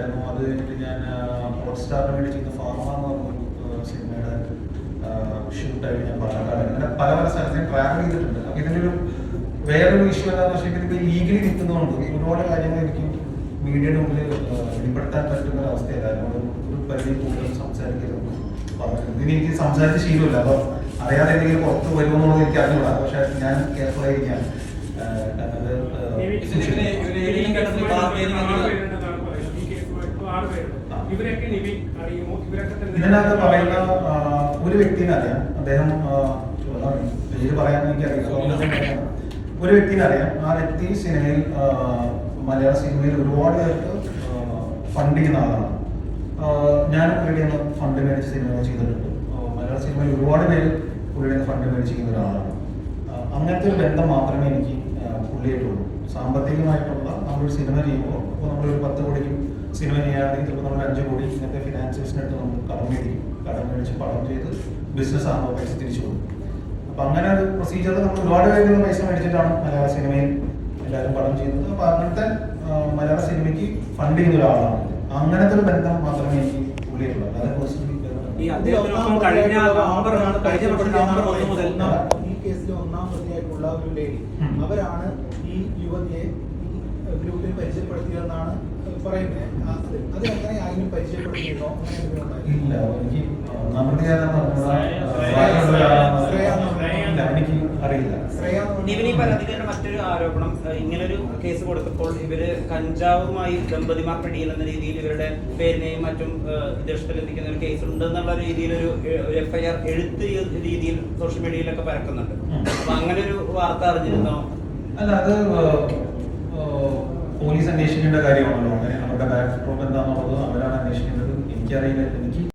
ഉണ്ടായിരുന്നു. അത് കഴിഞ്ഞിട്ട് ഞാൻ ഹോട്ട്സ്റ്റാറിന് വേണ്ടി ചെയ്യുന്ന ഫാർമ എന്ന് പറഞ്ഞൊരു സിനിമയുടെ ഷൂട്ടായിട്ട് ഞാൻ പാലക്കാട് അങ്ങനെ പല പല സ്ഥലത്ത് ഞാൻ ട്രാവൽ ചെയ്തിട്ടുണ്ട്. അപ്പം ഇതിന്റെ ഒരു വേറൊരു ഇഷ്യൂ എന്താണെന്ന് വെച്ചാൽ ഇത് ലീഗലി നിൽക്കുന്നതുകൊണ്ട് ഒരുപാട് കാര്യങ്ങൾ എനിക്ക് മീഡിയയുടെ മുമ്പിൽ വെളിപ്പെടുത്താൻ പറ്റുന്ന ഒരു അവസ്ഥയല്ല അതിനോട് ഒരു പരിധി കൂടുതൽ സംസാരിക്കരുത് പറഞ്ഞു ഇനി എനിക്ക് സംസാരിച്ച ശീലമില്ല. അപ്പം അറിയാതെ എന്തെങ്കിലും പുറത്ത് വരുമെന്നുള്ളത് എനിക്ക് അറിഞ്ഞൂടാ. പക്ഷെ ഞാൻ കെയർഫുൾ ആയിരിക്കാം അത് ഇതിനകത്ത് പറയുന്ന ഒരു വ്യക്തിനെ അറിയാം. അദ്ദേഹം പേര് പറയാൻ എനിക്കറിയില്ല ഒരു വ്യക്തിനെ അറിയാം. ആ വ്യക്തി സിനിമയിൽ മലയാള സിനിമയിൽ ഒരുപാട് പേർക്ക് ഫണ്ട് ചെയ്യുന്ന ആളാണ്. ഞാൻ പുള്ളിയുടെ ഫണ്ട് മേടിച്ച് സിനിമകൾ ചെയ്തിട്ടുണ്ട്. മലയാള സിനിമയിൽ ഒരുപാട് പേര് പുള്ളിയുടെ ഫണ്ട് മേടിച്ച് ചെയ്യുന്ന ഒരാളാണ്. അങ്ങനത്തെ ഒരു ബന്ധം മാത്രമേ എനിക്ക് പുള്ളിയായിട്ടുള്ളൂ. സാമ്പത്തികമായിട്ടുള്ള നമ്മളൊരു സിനിമ ചെയ്യുമ്പോൾ ഇപ്പോൾ നമ്മളൊരു പത്ത് കോടിക്കും സിനിമ ചെയ്യുകയാണെങ്കിൽ ചിലപ്പോൾ നമ്മൾ അഞ്ച് കോടി ഇങ്ങനത്തെ ഫിനാൻസിയേഴ്സിനടുത്ത് നമ്മൾ കടം മേടിക്കും. കടം മേടിച്ച് പണം ചെയ്ത് ബിസിനസ് ആകുമ്പോൾ പൈസ തിരിച്ചു കൊടുക്കും. അപ്പം അങ്ങനെ ഒരു പ്രൊസീജിയർ നമ്മൾ ഒരുപാട് പേര് പൈസ മേടിച്ചിട്ടാണ് മലയാള സിനിമയിൽ എല്ലാവരും പടം ചെയ്യുന്നത്. അപ്പം അങ്ങനത്തെ മലയാള സിനിമയ്ക്ക് ഫണ്ട് ചെയ്യുന്ന ഒരാളാണ്. അങ്ങനത്തെ ഒരു ബന്ധം മാത്രമേ എനിക്ക് പുള്ളിയുള്ളൂ അല്ലാതെ പേഴ്സണലി കഴിഞ്ഞ നവംബർ കഴിഞ്ഞ വർഷം നവംബർ ഒന്ന് മുതൽ ഈ കേസിൽ ഒന്നാം പ്രതിയായിട്ടുള്ള ഒരു ലേഡി അവരാണ് ഈ യുവതിയെ ഗ്രൂപ്പിൽ പരിചയപ്പെടുത്തിയതെന്നാണ് ഇല്ല എനിക്ക് നമ്മുടെ എനിക്ക് അറിയില്ല. പറഞ്ഞ- പരാതിക്കാരുടെ മറ്റൊരു ആരോപണം ഇങ്ങനൊരു കേസ് കൊടുത്തപ്പോൾ ഇവർ കഞ്ചാവുമായി ദമ്പതിമാർ പിടിയിൽ എന്ന രീതിയിൽ ഇവരുടെ പേരിനെയും മറ്റും ദർശനത്തിലെത്തിക്കുന്ന ഒരു കേസ് ഉണ്ടെന്നുള്ള രീതിയിൽ ഒരു എഫ്ഐആർ എഴുത്ത് രീതിയിൽ സോഷ്യൽ മീഡിയയിലൊക്കെ പരക്കുന്നുണ്ട്. അപ്പൊ അങ്ങനെ ഒരു വാർത്ത അറിഞ്ഞിരുന്നോ? അല്ല അത് പോലീസ് അന്വേഷിക്കേണ്ട കാര്യമാണല്ലോ. അങ്ങനെ അവരുടെ ബാക്ക് ഡ്രോപ്പ് എന്താണെന്നുള്ളത് അവരാണ് അന്വേഷിക്കേണ്ടത്. എനിക്കറിയില്ല. എനിക്ക്